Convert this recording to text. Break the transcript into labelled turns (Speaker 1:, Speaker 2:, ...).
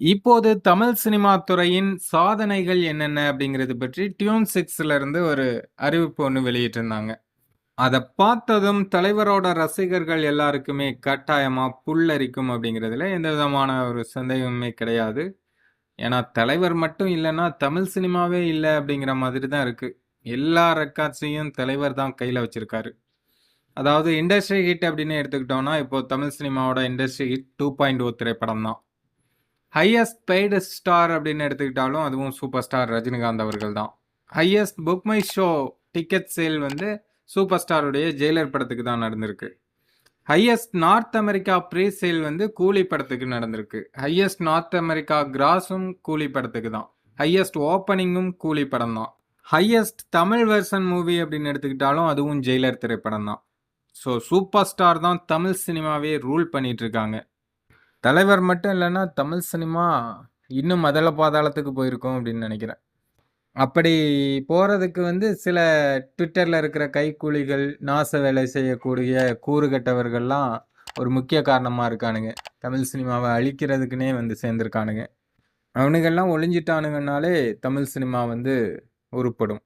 Speaker 1: இப்போது தமிழ் சினிமா துறையின் சாதனைகள் என்னென்ன அப்படிங்கிறது பற்றி டியூன் சிக்ஸ்ல இருந்து ஒரு அறிவிப்பு ஒன்று வெளியிட்டிருந்தாங்க. அதை பார்த்ததும் தலைவரோட ரசிகர்கள் எல்லாருக்குமே கட்டாயமா புல்லரிக்கும் அப்படிங்கிறதுல எந்த விதமான ஒரு சந்தேகமுமே கிடையாது. ஏன்னா தலைவர் மட்டும் இல்லைன்னா தமிழ் சினிமாவே இல்லை அப்படிங்கிற மாதிரி தான் இருக்குது எல்லா ரெக்கார்ட்ஸையும் தலைவர் தான் கையில் வச்சுருக்காரு. அதாவது இண்டஸ்ட்ரி ஹிட் அப்படின்னு எடுத்துக்கிட்டோம்னா இப்போ தமிழ் சினிமாவோட industry hit two point O திரைப்படம் தான் ஹையஸ்ட் பெய்டு ஸ்டார் அப்படின்னு எடுத்துக்கிட்டாலும் அதுவும் சூப்பர் ஸ்டார் ரஜினிகாந்த் அவர்கள் தான் highest book my show ticket sale வந்து சூப்பர் ஸ்டாருடைய ஜெயிலர் படத்துக்கு தான் நடந்திருக்கு. Highest North America pre sale வந்து கூலி படத்துக்கு நடந்திருக்கு. ஹையஸ்ட் நார்த் அமெரிக்கா கிராஸும் கூலி படத்துக்கு தான். ஹையஸ்ட் ஓப்பனிங்கும் கூலி படம் தான். ஹையஸ்ட் தமிழ் வெர்சன் மூவி அப்படின்னு எடுத்துக்கிட்டாலும் அதுவும் ஜெயிலர் திரைப்படம் தான். ஸோ சூப்பர் ஸ்டார் தான் தமிழ் சினிமாவே ரூல் பண்ணிட்டு இருக்காங்க. தலைவர் மட்டும் இல்லைன்னா தமிழ் சினிமா இன்னும் முதல்ல பாதாளத்துக்கு போயிருக்கோம் அப்படின்னு நினைக்கிறேன். அப்படி போகிறதுக்கு வந்து சில ட்விட்டரில் இருக்கிற கைக்கூலிகள் நாச வேலை செய்யக்கூடிய கூறுகட்டவர்கள்லாம் ஒரு முக்கிய காரணமாக இருக்கானுங்க. தமிழ் சினிமாவை அழிக்கிறதுக்குனே வந்து சேர்ந்துருக்கானுங்க. அவனுங்கெல்லாம் ஒளிஞ்சிட்டானுங்கனாலே தமிழ் சினிமா வந்து உருப்படும்.